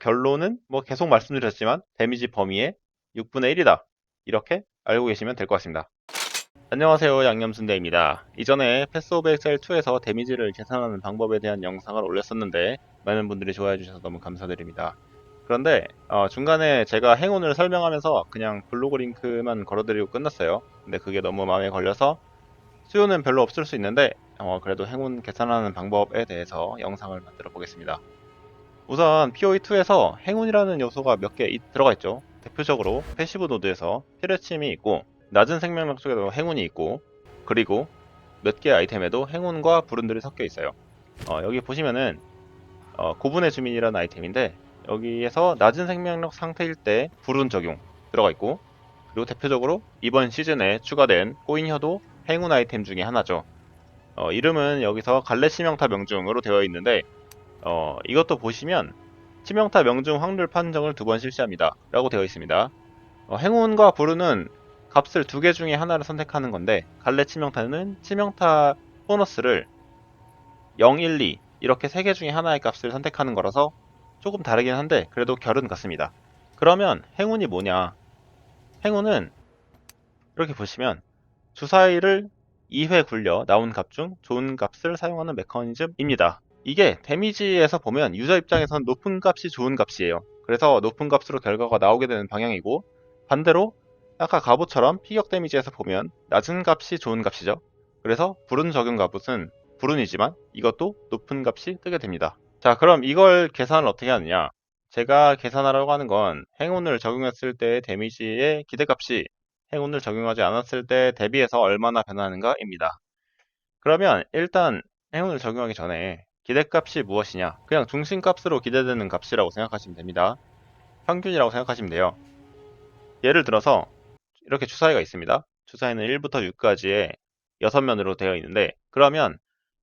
결론은 뭐 계속 말씀드렸지만 데미지 범위의 6분의 1이다. 이렇게 알고 계시면 될 것 같습니다. 안녕하세요 양념순대입니다. 이전에 패스 오브 엑셀 2에서 데미지를 계산하는 방법에 대한 영상을 올렸었는데 많은 분들이 좋아해 주셔서 너무 감사드립니다. 그런데 어, 중간에 제가 행운을 설명하면서 그냥 블로그 링크만 걸어드리고 끝났어요. 근데 그게 너무 마음에 걸려서 수요는 별로 없을 수 있는데 어, 그래도 행운 계산하는 방법에 대해서 영상을 만들어 보겠습니다. 우선 POE2에서 행운이라는 요소가 몇 개 들어가 있죠. 대표적으로 패시브 노드에서 피레침이 있고 낮은 생명력 쪽에도 행운이 있고 그리고 몇 개의 아이템에도 행운과 불운들이 섞여 있어요. 어, 여기 보시면은 어, 고분의 주민이라는 아이템인데 여기에서 낮은 생명력 상태일 때 불운 적용 들어가 있고 그리고 대표적으로 이번 시즌에 추가된 꼬인혀도 행운 아이템 중에 하나죠. 어, 이름은 여기서 갈래 치명타 명중으로 되어 있는데 어, 이것도 보시면 치명타 명중 확률 판정을 두 번 실시합니다. 라고 되어 있습니다. 어, 행운과 불운은 값을 두 개 중에 하나를 선택하는 건데 갈래 치명타는 치명타 보너스를 0, 1, 2 이렇게 세 개 중에 하나의 값을 선택하는 거라서 조금 다르긴 한데 그래도 결은 같습니다. 그러면 행운이 뭐냐? 행운은 이렇게 보시면 주사위를 2회 굴려 나온 값 중 좋은 값을 사용하는 메커니즘입니다. 이게 데미지에서 보면 유저 입장에선 높은 값이 좋은 값이에요. 그래서 높은 값으로 결과가 나오게 되는 방향이고 반대로 아까 갑옷처럼 피격 데미지에서 보면 낮은 값이 좋은 값이죠. 그래서 불운 적용 갑옷은 불운이지만 이것도 높은 값이 뜨게 됩니다. 자 그럼 이걸 계산을 어떻게 하느냐 제가 계산하려고 하는 건 행운을 적용했을 때의 데미지의 기대값이 행운을 적용하지 않았을 때 대비해서 얼마나 변하는가입니다. 그러면 일단 행운을 적용하기 전에 기대값이 무엇이냐 그냥 중심값으로 기대되는 값이라고 생각하시면 됩니다. 평균이라고 생각하시면 돼요. 예를 들어서 이렇게 주사위가 있습니다. 주사위는 1부터 6까지의 6면으로 되어 있는데 그러면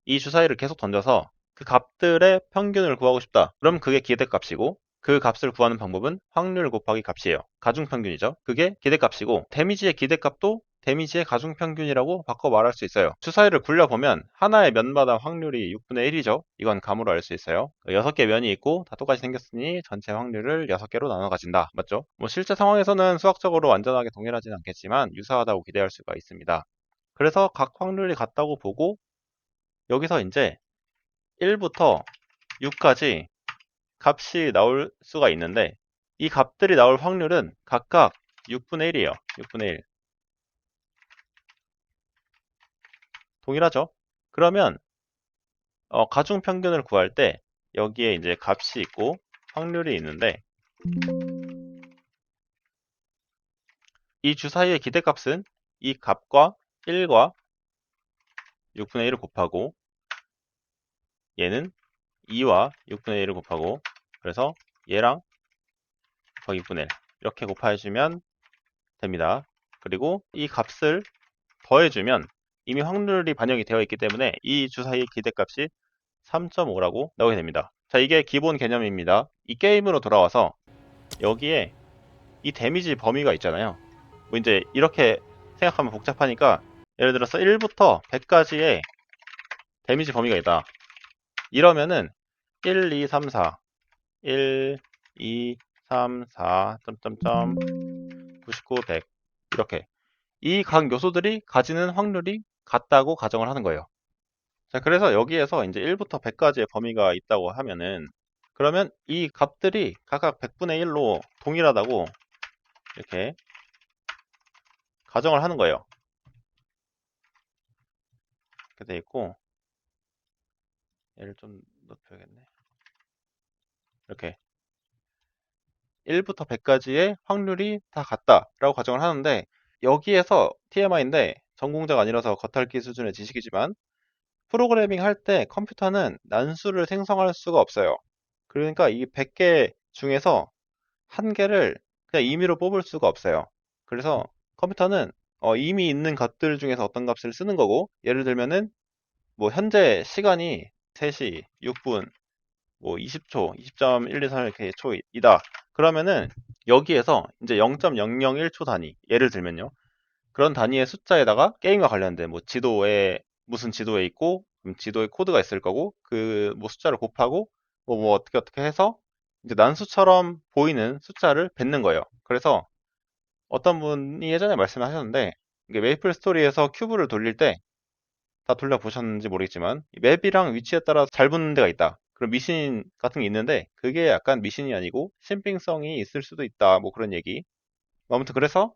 이 주사위를 계속 던져서 그 값들의 평균을 구하고 싶다. 그럼 그게 기대값이고 그 값을 구하는 방법은 확률 곱하기 값이에요. 가중평균이죠. 그게 기대값이고 데미지의 기대값도 데미지의 가중평균이라고 바꿔 말할 수 있어요. 주사위를 굴려보면 하나의 면마다 확률이 6분의 1이죠. 이건 감으로 알 수 있어요. 6개 면이 있고 다 똑같이 생겼으니 전체 확률을 6개로 나눠 가진다. 맞죠? 뭐 실제 상황에서는 수학적으로 완전하게 동일하지는 않겠지만 유사하다고 기대할 수가 있습니다. 그래서 각 확률이 같다고 보고 여기서 이제 1부터 6까지 값이 나올 수가 있는데 이 값들이 나올 확률은 각각 6분의 1이에요. 6분의 1. 동일하죠? 그러면 어, 가중 평균을 구할 때 여기에 이제 값이 있고 확률이 있는데 이 주사위의 기대값은 이 값과 1과 6분의 1을 곱하고 얘는 2와 6분의 1을 곱하고 그래서 얘랑 더하기 6분의 1 이렇게 곱해주면 됩니다. 그리고 이 값을 더해주면 이미 확률이 반영이 되어 있기 때문에 이 주사위의 기대값이 3.5라고 나오게 됩니다. 자 이게 기본 개념입니다. 이 게임으로 돌아와서 여기에 이 데미지 범위가 있잖아요. 뭐 이제 이렇게 생각하면 복잡하니까 예를 들어서 1부터 100까지의 데미지 범위가 있다. 이러면은 1, 2, 3, 4 1, 2, 3, 4, 점점점 99, 100 이렇게 이 각 요소들이 가지는 확률이 같다고 가정을 하는 거예요. 자, 그래서 여기에서 이제 1부터 100까지의 범위가 있다고 하면은 그러면 이 값들이 각각 100분의 1로 동일하다고 이렇게 가정을 하는 거예요. 이렇게 돼 있고 얘를 좀 높여야겠네. 이렇게 1부터 100까지의 확률이 다 같다라고 가정을 하는데 여기에서 TMI인데 전공자가 아니라서 겉핥기 수준의 지식이지만 프로그래밍 할 때 컴퓨터는 난수를 생성할 수가 없어요. 그러니까 이 100개 중에서 한 개를 그냥 임의로 뽑을 수가 없어요. 그래서 컴퓨터는 어, 이미 있는 값들 중에서 어떤 값을 쓰는 거고 예를 들면은 뭐 현재 시간이 3시 6분 뭐 20초, 20.123 이렇게 초이다. 그러면은 여기에서 이제 0.001초 단위 예를 들면요. 그런 단위의 숫자에다가 게임과 관련된 뭐 지도에 무슨 지도에 있고 지도에 코드가 있을 거고 그 뭐 숫자를 곱하고 뭐, 뭐 어떻게 어떻게 해서 이제 난수처럼 보이는 숫자를 뱉는 거예요. 그래서 어떤 분이 예전에 말씀하셨는데 이게 메이플 스토리에서 큐브를 돌릴 때 다 돌려보셨는지 모르겠지만 이 맵이랑 위치에 따라 잘 붙는 데가 있다. 그런 미신 같은 게 있는데 그게 약간 미신이 아니고 신빙성이 있을 수도 있다. 뭐 그런 얘기. 아무튼 그래서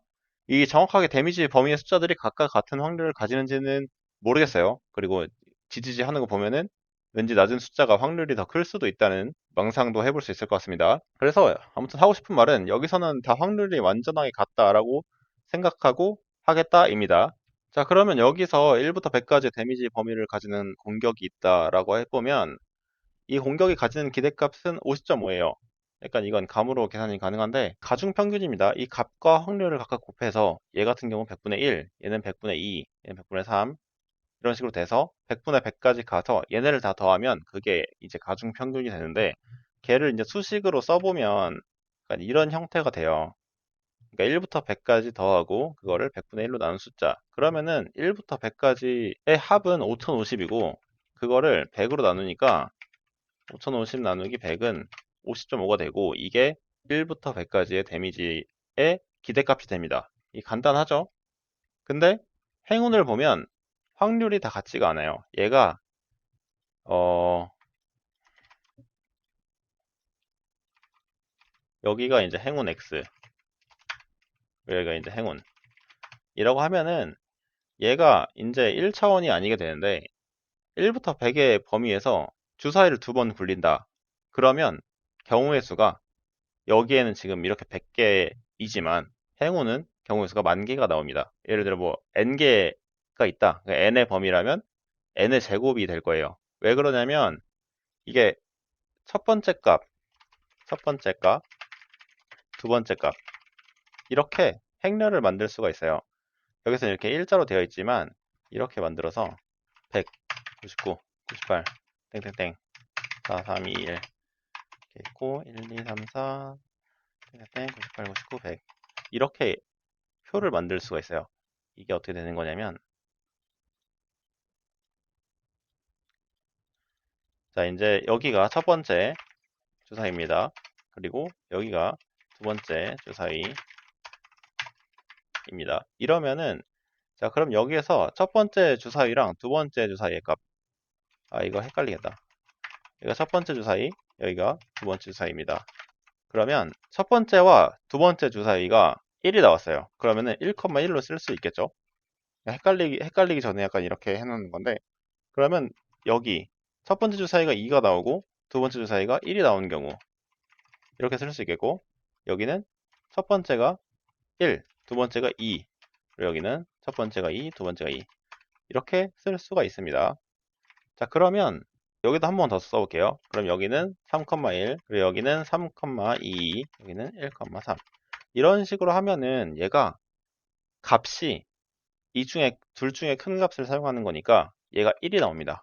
이 정확하게 데미지 범위의 숫자들이 각각 같은 확률을 가지는지는 모르겠어요. 그리고 지지지 하는 거 보면은 왠지 낮은 숫자가 확률이 더 클 수도 있다는 망상도 해볼 수 있을 것 같습니다. 그래서 아무튼 하고 싶은 말은 여기서는 다 확률이 완전하게 같다라고 생각하고 하겠다입니다. 자, 그러면 여기서 1부터 100까지 데미지 범위를 가지는 공격이 있다라고 해보면 이 공격이 가지는 기대값은 50.5예요. 약간 이건 감으로 계산이 가능한데 가중 평균입니다. 이 값과 확률을 각각 곱해서 얘 같은 경우 100분의 1, 얘는 100분의 2, 얘는 100분의 3 이런 식으로 돼서 100분의 100까지 가서 얘네를 다 더하면 그게 이제 가중 평균이 되는데 걔를 이제 수식으로 써보면 약간 이런 형태가 돼요. 그러니까 1부터 100까지 더하고 그거를 100분의 1로 나눈 숫자. 그러면은 1부터 100까지의 합은 5050이고 그거를 100으로 나누니까 5050 나누기 100은 50.5가 되고 이게 1부터 100까지의 데미지의 기대값이 됩니다. 이 간단하죠? 근데 행운을 보면 확률이 다 같지가 않아요. 얘가 어 여기가 이제 행운 X 여기가 이제 행운 이라고 하면은 얘가 이제 1차원이 아니게 되는데 1부터 100의 범위에서 주사위를 두 번 굴린다. 그러면 경우의 수가 여기에는 지금 이렇게 100개이지만 행운은 경우의 수가 만 개가 나옵니다. 예를 들어 뭐 n개가 있다. 그러니까 n의 범위라면 n의 제곱이 될 거예요. 왜 그러냐면 이게 첫 번째 값, 첫 번째 값, 두 번째 값 이렇게 행렬을 만들 수가 있어요. 여기서는 이렇게 일자로 되어 있지만 이렇게 만들어서 100, 99, 98, 땡땡땡 4, 3, 2, 1 이렇게 있고 1, 2, 3, 4 땡땡땡 98, 99, 100 이렇게 표를 만들 수가 있어요. 이게 어떻게 되는 거냐면 자 이제 여기가 첫 번째 주사위입니다. 그리고 여기가 두 번째 주사위입니다. 이러면은 자 그럼 여기에서 첫 번째 주사위랑 두 번째 주사위의 값 아 이거 헷갈리겠다. 여기가 첫 번째 주사위, 여기가 두 번째 주사위입니다. 그러면 첫 번째와 두 번째 주사위가 1이 나왔어요. 그러면은 1,1로 쓸 수 있겠죠? 헷갈리기, 헷갈리기 전에 약간 이렇게 해놓는 건데, 그러면 여기 첫 번째 주사위가 2가 나오고 두 번째 주사위가 1이 나오는 경우 이렇게 쓸 수 있겠고, 여기는 첫 번째가 1, 두 번째가 2, 그리고 여기는 첫 번째가 2, 두 번째가 2 이렇게 쓸 수가 있습니다. 자 그러면 여기도 한 번 더 써볼게요. 그럼 여기는 3,1 그리고 여기는 3,2 여기는 1,3 이런 식으로 하면은 얘가 값이 이 중에 둘 중에 큰 값을 사용하는 거니까 얘가 1이 나옵니다.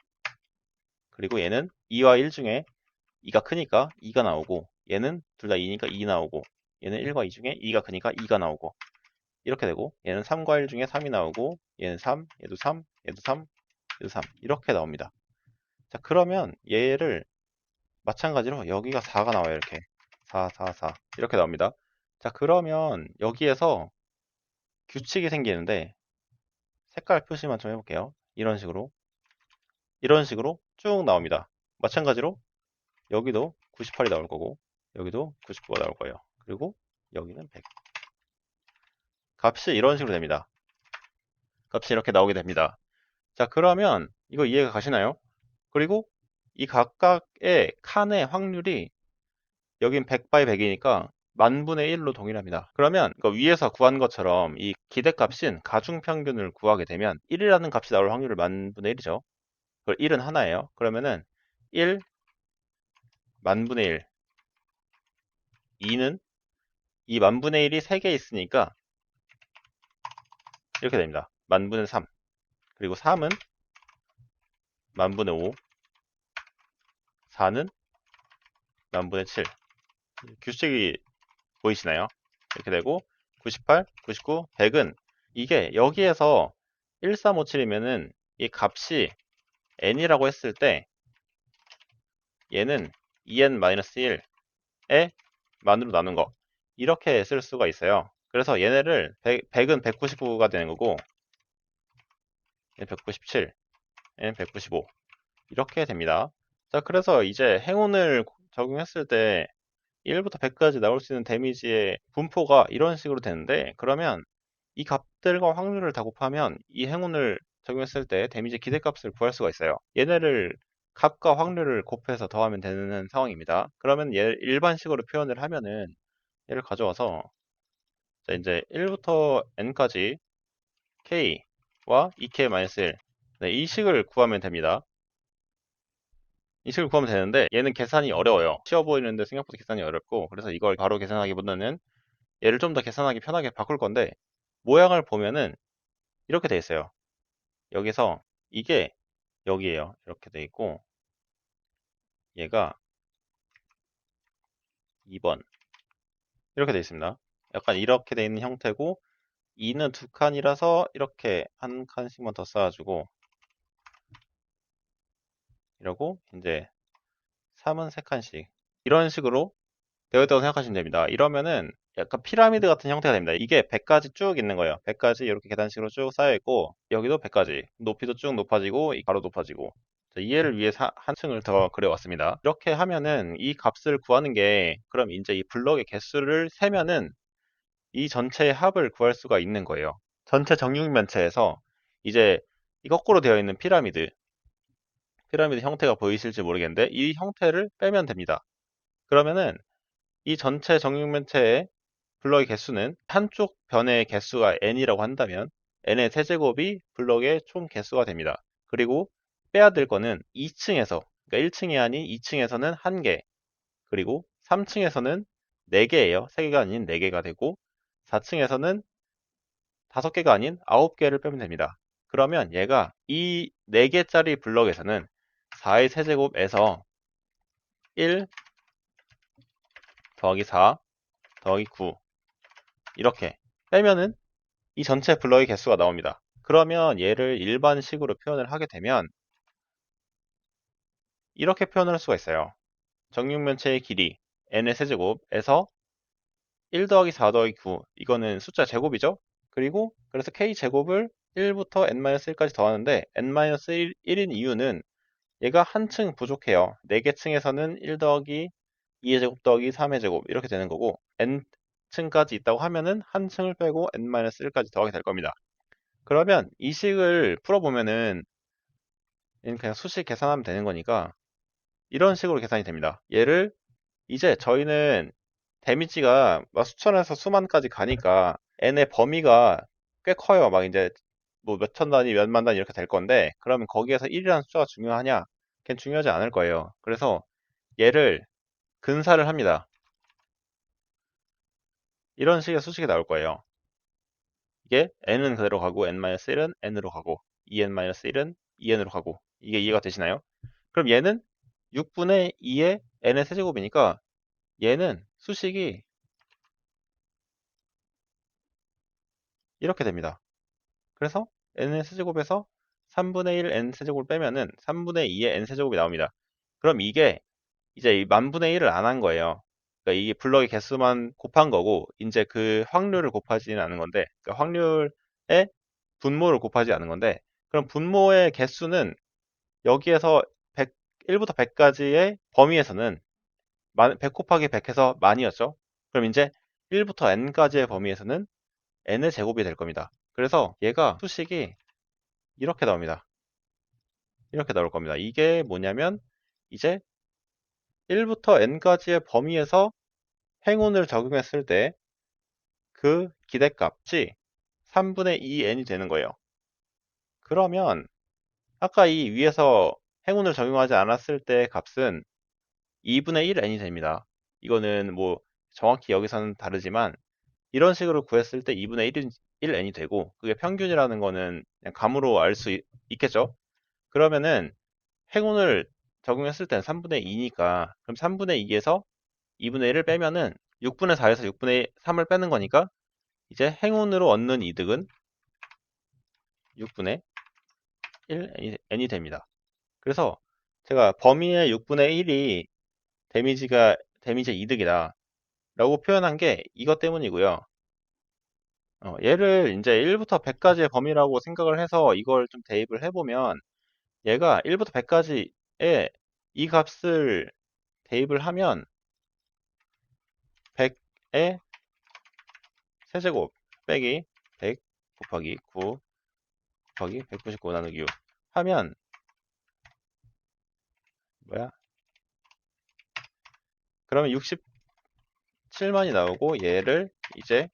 그리고 얘는 2와 1 중에 2가 크니까 2가 나오고 얘는 둘 다 2니까 2 나오고 얘는 1과 2 중에 2가 크니까 2가 나오고 이렇게 되고 얘는 3과 1 중에 3이 나오고 얘는 3, 얘도 3, 얘도 3, 얘도 3 이렇게 나옵니다. 자 그러면 얘를 마찬가지로 여기가 4가 나와요 이렇게 4, 4, 4 이렇게 나옵니다. 자 그러면 여기에서 규칙이 생기는데 색깔 표시만 좀 해볼게요. 이런 식으로 이런 식으로 쭉 나옵니다. 마찬가지로 여기도 98이 나올 거고 여기도 99가 나올 거예요. 그리고 여기는 100 값이 이런 식으로 됩니다. 값이 이렇게 나오게 됩니다. 자 그러면 이거 이해가 가시나요? 그리고 이 각각의 칸의 확률이 여긴 100바이 100이니까 만분의 1로 동일합니다. 그러면 이거 위에서 구한 것처럼 이 기대값인 가중평균을 구하게 되면 1이라는 값이 나올 확률을 만분의 1이죠. 그 1은 하나예요. 그러면은 1 만분의 1 2는 이 만분의 1이 3개 있으니까 이렇게 됩니다. 만분의 3 그리고 3은 만분의 5 4는 만분의 7 규칙이 보이시나요? 이렇게 되고 98, 99, 100은 이게 여기에서 1357이면은 이 값이 n이라고 했을 때 얘는 2n-1 100에 만으로 나눈 거 이렇게 쓸 수가 있어요. 그래서 얘네를 100, 100 은 199가 되는 거고 얘는 197, 얘는 195 이렇게 됩니다. 자 그래서 이제 행운을 적용했을 때 1부터 100까지 나올 수 있는 데미지의 분포가 이런 식으로 되는데 그러면 이 값들과 확률을 다 곱하면 이 행운을 적용했을 때 데미지 기대값을 구할 수가 있어요. 얘네를 값과 확률을 곱해서 더하면 되는 상황입니다. 그러면 얘 일반식으로 표현을 하면은 얘를 가져와서 자 이제 1부터 n까지 k와 2k-1 네, 이 식을 구하면 됩니다. 이 식을 구하면 되는데 얘는 계산이 어려워요. 쉬워 보이는데 생각보다 계산이 어렵고 그래서 이걸 바로 계산하기보다는 얘를 좀 더 계산하기 편하게 바꿀 건데 모양을 보면은 이렇게 돼 있어요. 여기서 이게 여기에요. 이렇게 돼 있고 얘가 2번 이렇게 돼 있습니다. 약간 이렇게 돼 있는 형태고 2는 두 칸이라서 이렇게 한 칸씩만 더 쌓아주고 이러고 이제 3은 세 칸씩 이런 식으로 되어 있다고 생각하시면 됩니다. 이러면은 약간 피라미드 같은 형태가 됩니다. 이게 100까지 쭉 있는 거예요. 100까지 이렇게 계단식으로 쭉 쌓여 있고 여기도 100까지 높이도 쭉 높아지고 바로 높아지고 자, 이해를 위해 사, 한 층을 더 그려왔습니다. 이렇게 하면은 이 값을 구하는 게 그럼 이제 이 블럭의 개수를 세면은 이 전체의 합을 구할 수가 있는 거예요. 전체 정육면체에서 이제 이 거꾸로 되어 있는 피라미드 피라미드 형태가 보이실지 모르겠는데 이 형태를 빼면 됩니다. 그러면은 이 전체 정육면체의 블럭의 개수는 한쪽 변의 개수가 n이라고 한다면 n의 세제곱이 블럭의 총 개수가 됩니다. 그리고 빼야 될 거는 2층에서 그러니까 1층이 아닌 2층에서는 1개 그리고 3층에서는 4개예요. 3개가 아닌 4개가 되고 4층에서는 5개가 아닌 9개를 빼면 됩니다. 그러면 얘가 이 4개짜리 블럭에서는 4의 세제곱에서 1 더하기 4 더하기 9 이렇게 빼면은 이 전체 블럭의 개수가 나옵니다. 그러면 얘를 일반식으로 표현을 하게 되면 이렇게 표현을 할 수가 있어요. 정육면체의 길이 n의 세제곱에서 1 더하기 4 더하기 9 이거는 숫자 제곱이죠. 그리고 그래서 k 제곱을 1부터 n-1까지 더하는데 n-1인 이유는 얘가 한 층 부족해요. 4개 층에서는 1 더하기 2의 제곱 더하기 3의 제곱 이렇게 되는 거고 n층까지 있다고 하면은 한 층을 빼고 n-1까지 더하게 될 겁니다. 그러면 이 식을 풀어보면은 그냥 수식 계산하면 되는 거니까 이런 식으로 계산이 됩니다. 얘를 이제 저희는 데미지가 막 수천에서 수만까지 가니까 n의 범위가 꽤 커요. 막 이제 뭐 몇천 단위, 몇만 단위 이렇게 될 건데 그러면 거기에서 1이라는 숫자가 중요하냐? 걔는 중요하지 않을 거예요. 그래서 얘를 근사를 합니다. 이런 식의 수식이 나올 거예요. 이게 n은 그대로 가고 n-1은 n으로 가고 2n-1은 2n으로 가고 이게 이해가 되시나요? 그럼 얘는 6분의 2의 n의 세제곱이니까 얘는 수식이 이렇게 됩니다. 그래서 n의 세제곱에서 3분의 1 n 세제곱을 빼면은 3분의 2의 n 세제곱이 나옵니다. 그럼 이게 이제 만분의 1을 안 한 거예요. 그러니까 이게 블럭의 개수만 곱한 거고 이제 그 확률을 곱하지는 않은 건데 그러니까 확률의 분모를 곱하지 않은 건데 그럼 분모의 개수는 여기에서 100, 1부터 100까지의 범위에서는 100 곱하기 100 해서 만이었죠. 그럼 이제 1부터 n까지의 범위에서는 n의 제곱이 될 겁니다. 그래서 얘가 수식이 이렇게 나옵니다. 이렇게 나올 겁니다. 이게 뭐냐면 이제 1부터 n까지의 범위에서 행운을 적용했을 때 그 기대값이 3분의 2n이 되는 거예요. 그러면 아까 이 위에서 행운을 적용하지 않았을 때 값은 2분의 1n이 됩니다. 이거는 뭐 정확히 여기서는 다르지만 이런 식으로 구했을 때 2분의 1인, 1n이 되고 그게 평균이라는 거는 그냥 감으로 알 수 있겠죠? 그러면은 행운을 적용했을 때는 3분의 2니까 그럼 3분의 2에서 2분의 1을 빼면은 6분의 4에서 6분의 3을 빼는 거니까 이제 행운으로 얻는 이득은 6분의 1 n이 됩니다. 그래서 제가 범위의 6분의 1이 데미지가 데미지 이득이다. 라고 표현한 게 이것 때문이고요. 어, 얘를 이제 1 부터 100 까지의 범위라고 생각을 해서 이걸 좀 대입을 해 보면 얘가 1 부터 100 까지의 이 값을 대입을 하면 100 의 세제곱 빼기 100 곱하기 9 곱하기 199 나누기 6 하면 뭐야? 그러면 67만이 나오고 얘를 이제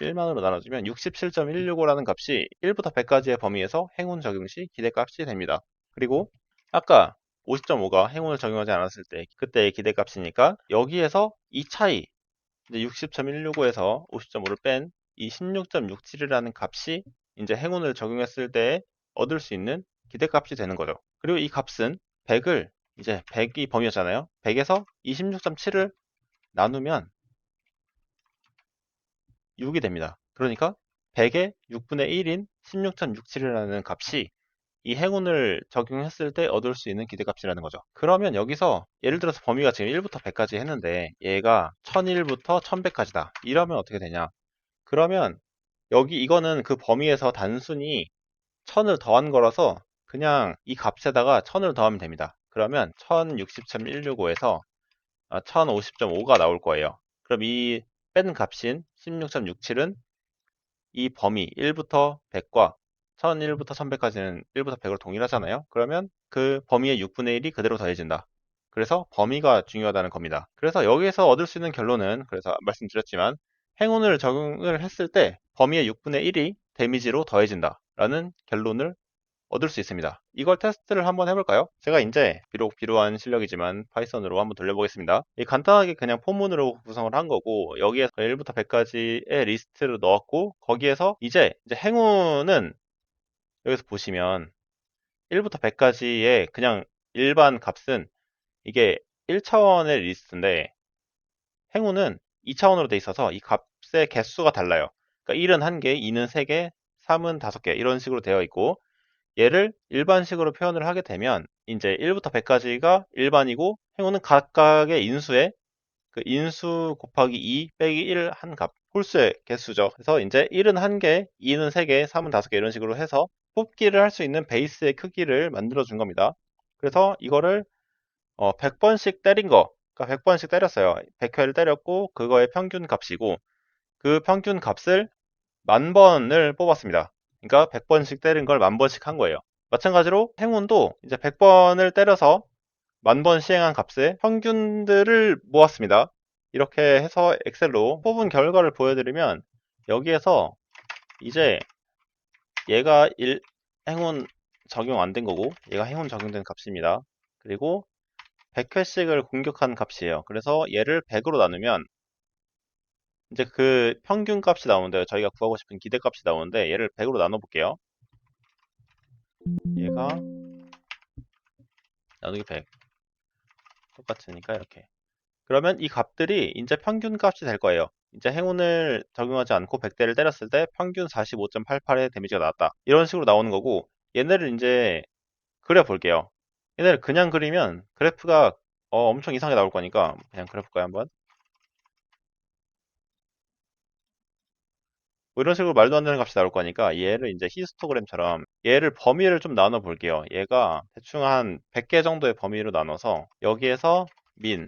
1만으로 나눠주면 67.165라는 값이 1부터 100까지의 범위에서 행운 적용 시 기대값이 됩니다. 그리고 아까 50.5가 행운을 적용하지 않았을 때 그때의 기대값이니까 여기에서 이 차이 60.165에서 50.5를 뺀 이 16.67이라는 값이 이제 행운을 적용했을 때 얻을 수 있는 기대값이 되는 거죠. 그리고 이 값은 100을 이제 100이 범위였잖아요. 100에서 26.7을 나누면 6이 됩니다. 그러니까 100의 6분의 1인 16.67이라는 값이 이 행운을 적용했을 때 얻을 수 있는 기대값이라는 거죠. 그러면 여기서 예를 들어서 범위가 지금 1부터 100까지 했는데 얘가 1001부터 1100까지다. 이러면 어떻게 되냐? 그러면 여기 이거는 그 범위에서 단순히 1000을 더한 거라서 그냥 이 값에다가 1000을 더하면 됩니다. 그러면 1060.165에서 1050.5가 나올 거예요. 그럼 이 뺀 값인 16.67은 이 범위 1부터 100과 1001부터 1100까지는 1부터 100으로 동일하잖아요. 그러면 그 범위의 6분의 1이 그대로 더해진다. 그래서 범위가 중요하다는 겁니다. 그래서 여기에서 얻을 수 있는 결론은 그래서 말씀드렸지만 행운을 적용을 했을 때 범위의 6분의 1이 데미지로 더해진다 라는 결론을 얻을 수 있습니다. 이걸 테스트를 한번 해볼까요? 제가 이제 비록 비루한 실력이지만 파이썬으로 한번 돌려보겠습니다. 간단하게 그냥 포문으로 구성을 한 거고 여기에 1부터 100까지의 리스트를 넣었고 거기에서 이제, 이제 행운은 여기서 보시면 1부터 100까지의 그냥 일반 값은 이게 1차원의 리스트인데 행운은 2차원으로 돼 있어서 이 값의 개수가 달라요. 그러니까 1은 1개, 2는 3개, 3은 5개 이런 식으로 되어 있고 얘를 일반식으로 표현을 하게 되면 이제 1부터 100까지가 일반이고 행운은 각각의 인수의 그 인수 곱하기 2 빼기 1 한 값, 홀수의 개수죠. 그래서 이제 1은 1개, 2는 3개, 3은 5개 이런 식으로 해서 뽑기를 할 수 있는 베이스의 크기를 만들어 준 겁니다. 그래서 이거를 어, 100번씩 때린 거, 그러니까 100번씩 때렸어요. 100회를 때렸고 그거의 평균 값이고 그 평균 값을 만 번을 뽑았습니다. 그러니까 100번씩 때린 걸 만 번씩 한 거예요. 마찬가지로 행운도 이제 100번을 때려서 만번 시행한 값의 평균들을 모았습니다. 이렇게 해서 엑셀로 뽑은 결과를 보여드리면 여기에서 이제 얘가 1 행운 적용 안 된 거고 얘가 행운 적용된 값입니다. 그리고 100회씩을 공격한 값이에요. 그래서 얘를 100으로 나누면 이제 그 평균 값이 나오는데 저희가 구하고 싶은 기대 값이 나오는데 얘를 100으로 나눠 볼게요. 얘가 나누기 100 똑같으니까 이렇게 그러면 이 값들이 이제 평균 값이 될 거예요. 이제 행운을 적용하지 않고 100대를 때렸을 때 평균 45.88의 데미지가 나왔다. 이런 식으로 나오는 거고 얘네를 이제 그려 볼게요. 얘네를 그냥 그리면 그래프가 어, 엄청 이상하게 나올 거니까 그냥 그려볼까요 한번? 뭐 이런 식으로 말도 안 되는 값이 나올 거니까 얘를 이제 히스토그램처럼 얘를 범위를 좀 나눠 볼게요. 얘가 대충 한 100개 정도의 범위로 나눠서 여기에서 민,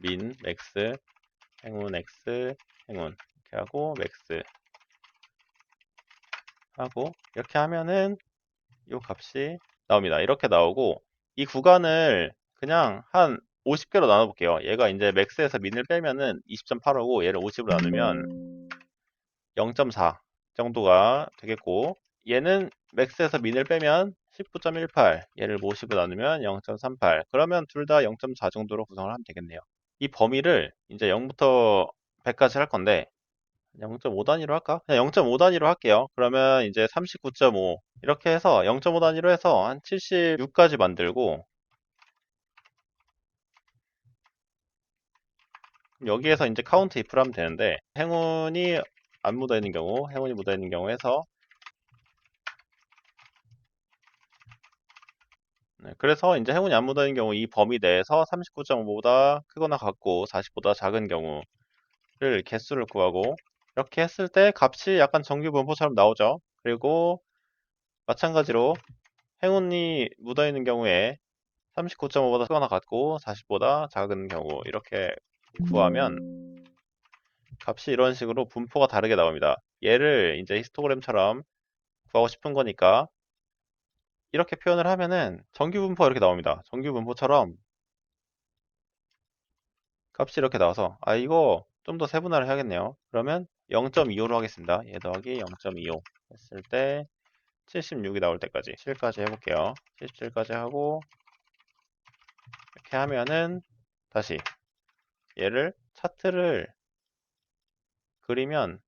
민, 맥스, 행운, x, 행운 이렇게 하고 맥스 하고 이렇게 하면은 이 값이 나옵니다. 이렇게 나오고 이 구간을 그냥 한 50개로 나눠볼게요. 얘가 이제 맥스에서 민을 빼면은 20.85고 얘를 50으로 나누면 0.4 정도가 되겠고 얘는 맥스에서 민을 빼면 19.18 얘를 50으로 나누면 0.38 그러면 둘 다 0.4 정도로 구성을 하면 되겠네요. 이 범위를 이제 0부터 100까지 할 건데 0.5 단위로 할까? 그냥 0.5 단위로 할게요. 그러면 이제 39.5 이렇게 해서 0.5 단위로 해서 한 76까지 만들고 여기에서 이제 카운트 if를 하면 되는데 행운이 안 묻어 있는 경우, 행운이 묻어 있는 경우 에서 네, 네, 그래서 이제 행운이 안 묻어 있는 경우 이 범위 내에서 39.5보다 크거나 같고 40보다 작은 경우를 개수를 구하고 이렇게 했을 때 값이 약간 정규 분포처럼 나오죠. 그리고 마찬가지로 행운이 묻어 있는 경우에 39.5보다 크거나 같고 40보다 작은 경우 이렇게 구하면 값이 이런 식으로 분포가 다르게 나옵니다. 얘를 이제 히스토그램처럼 구하고 싶은 거니까 이렇게 표현을 하면은 정규 분포가 이렇게 나옵니다. 정규 분포처럼 값이 이렇게 나와서 아 이거 좀 더 세분화를 해야겠네요. 그러면 0.25로 하겠습니다. 얘 더하기 0.25 했을 때 76이 나올 때까지 7까지 해볼게요. 77까지 하고 이렇게 하면은 다시 얘를 차트를 그리면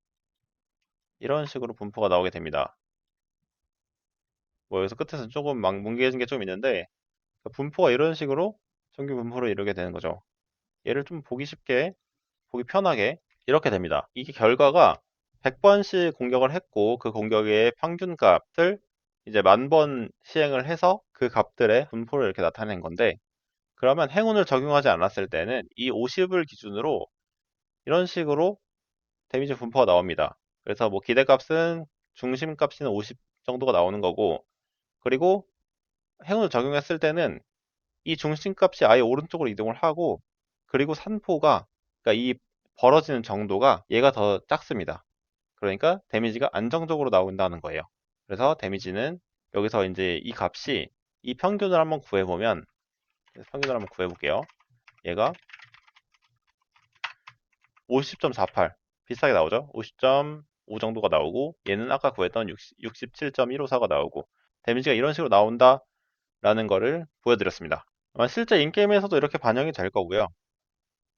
이런 식으로 분포가 나오게 됩니다. 뭐 여기서 끝에서 조금 막 뭉개진 게 좀 있는데 그 분포가 이런 식으로 정규 분포를 이루게 되는 거죠. 얘를 좀 보기 쉽게 보기 편하게 이렇게 됩니다. 이게 결과가 100번씩 공격을 했고 그 공격의 평균 값을 이제 만 번 시행을 해서 그 값들의 분포를 이렇게 나타낸 건데 그러면 행운을 적용하지 않았을 때는 이 50을 기준으로 이런 식으로 데미지 분포가 나옵니다. 그래서 뭐 기대값은 중심값은 50 정도가 나오는 거고 그리고 행운을 적용했을 때는 이 중심값이 아예 오른쪽으로 이동을 하고 그리고 산포가 그러니까 이 벌어지는 정도가 얘가 더 작습니다. 그러니까 데미지가 안정적으로 나온다는 거예요. 그래서 데미지는 여기서 이제 이 값이 이 평균을 한번 구해보면 평균을 한번 구해볼게요. 얘가 50.48 비슷하게 나오죠? 50.5 정도가 나오고 얘는 아까 구했던 67.154가 나오고 데미지가 이런 식으로 나온다 라는 거를 보여드렸습니다. 실제 인게임에서도 이렇게 반영이 될 거고요.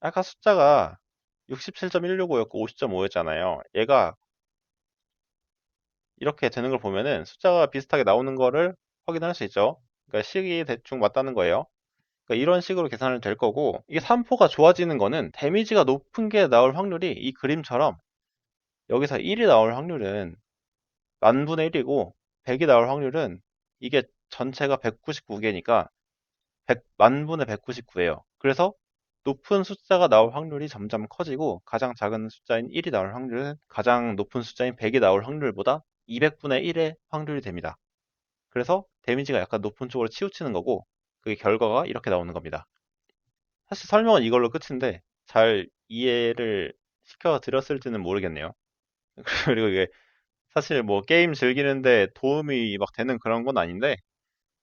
아까 숫자가 67.165였고 50.5였잖아요. 얘가 이렇게 되는 걸 보면은 숫자가 비슷하게 나오는 거를 확인할 수 있죠. 그러니까 식이 대충 맞다는 거예요. 그러니까 이런 식으로 계산을 될 거고 이게 3포가 좋아지는 거는 데미지가 높은 게 나올 확률이 이 그림처럼 여기서 1이 나올 확률은 만분의 1이고 100이 나올 확률은 이게 전체가 199개니까 100, 만분의 199예요. 그래서 높은 숫자가 나올 확률이 점점 커지고 가장 작은 숫자인 1이 나올 확률은 가장 높은 숫자인 100이 나올 확률보다 200분의 1의 확률이 됩니다. 그래서 데미지가 약간 높은 쪽으로 치우치는 거고 그게 결과가 이렇게 나오는 겁니다. 사실 설명은 이걸로 끝인데 잘 이해를 시켜 드렸을지는 모르겠네요. 그리고 이게 사실 뭐 게임 즐기는데 도움이 막 되는 그런 건 아닌데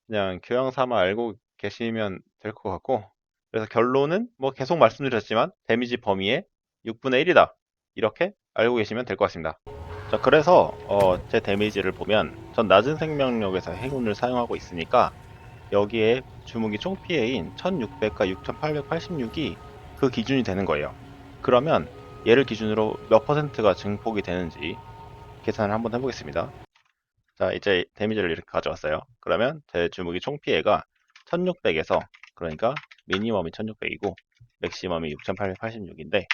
그냥 교양 삼아 알고 계시면 될 것 같고 그래서 결론은 뭐 계속 말씀드렸지만 데미지 범위의 6분의 1이다 이렇게 알고 계시면 될 것 같습니다. 자 그래서 어, 제 데미지를 보면 전 낮은 생명력에서 행운을 사용하고 있으니까 여기에 주무기 총 피해인 1600과 6886이 그 기준이 되는 거예요. 그러면 얘를 기준으로 몇 퍼센트가 증폭이 되는지 계산을 한번 해보겠습니다. 자 이제 데미지를 이렇게 가져왔어요. 그러면 제 주무기 총 피해가 1600에서 그러니까 미니멈이 1600이고 맥시멈이 6886인데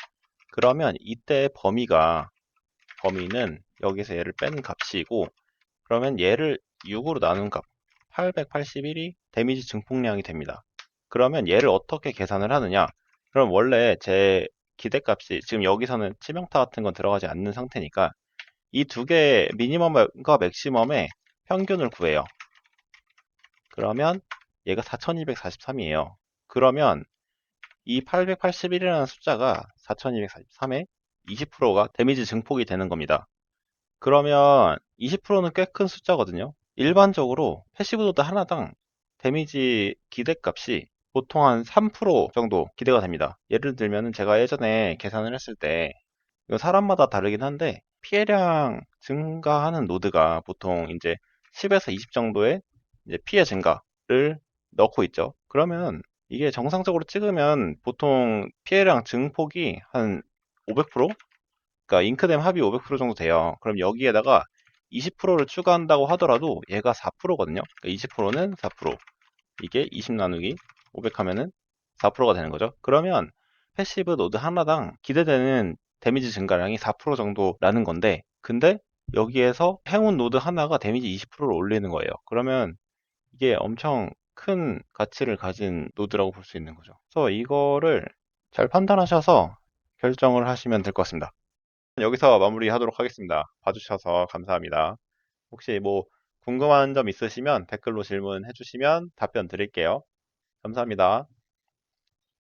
그러면 이때 범위가 범위는 여기서 얘를 뺀 값이고 그러면 얘를 6으로 나눈 값 881이 데미지 증폭량이 됩니다. 그러면 얘를 어떻게 계산을 하느냐 그럼 원래 제 기대값이 지금 여기서는 치명타 같은 건 들어가지 않는 상태니까 이 두 개의 미니멈과 맥시멈의 평균을 구해요. 그러면 얘가 4243이에요. 그러면 이 881이라는 숫자가 4243의 20%가 데미지 증폭이 되는 겁니다. 그러면 20%는 꽤 큰 숫자거든요. 일반적으로 패시브 도드 하나당 데미지 기대값이 보통 한 3% 정도 기대가 됩니다. 예를 들면 제가 예전에 계산을 했을 때 사람마다 다르긴 한데 피해량 증가하는 노드가 보통 이제 10에서 20 정도의 피해 증가를 넣고 있죠. 그러면 이게 정상적으로 찍으면 보통 피해량 증폭이 한 500%? 그러니까 잉크댐 합이 500% 정도 돼요. 그럼 여기에다가 20%를 추가한다고 하더라도 얘가 4%거든요. 그러니까 20%는 4%. 이게 20 나누기 500 하면은 4%가 되는 거죠. 그러면 패시브 노드 하나당 기대되는 데미지 증가량이 4% 정도라는 건데 근데 여기에서 행운 노드 하나가 데미지 20%를 올리는 거예요. 그러면 이게 엄청 큰 가치를 가진 노드라고 볼 수 있는 거죠. 그래서 이거를 잘 판단하셔서 결정을 하시면 될 것 같습니다. 여기서 마무리하도록 하겠습니다. 봐주셔서 감사합니다. 혹시 뭐 궁금한 점 있으시면 댓글로 질문해 주시면 답변 드릴게요. 감사합니다.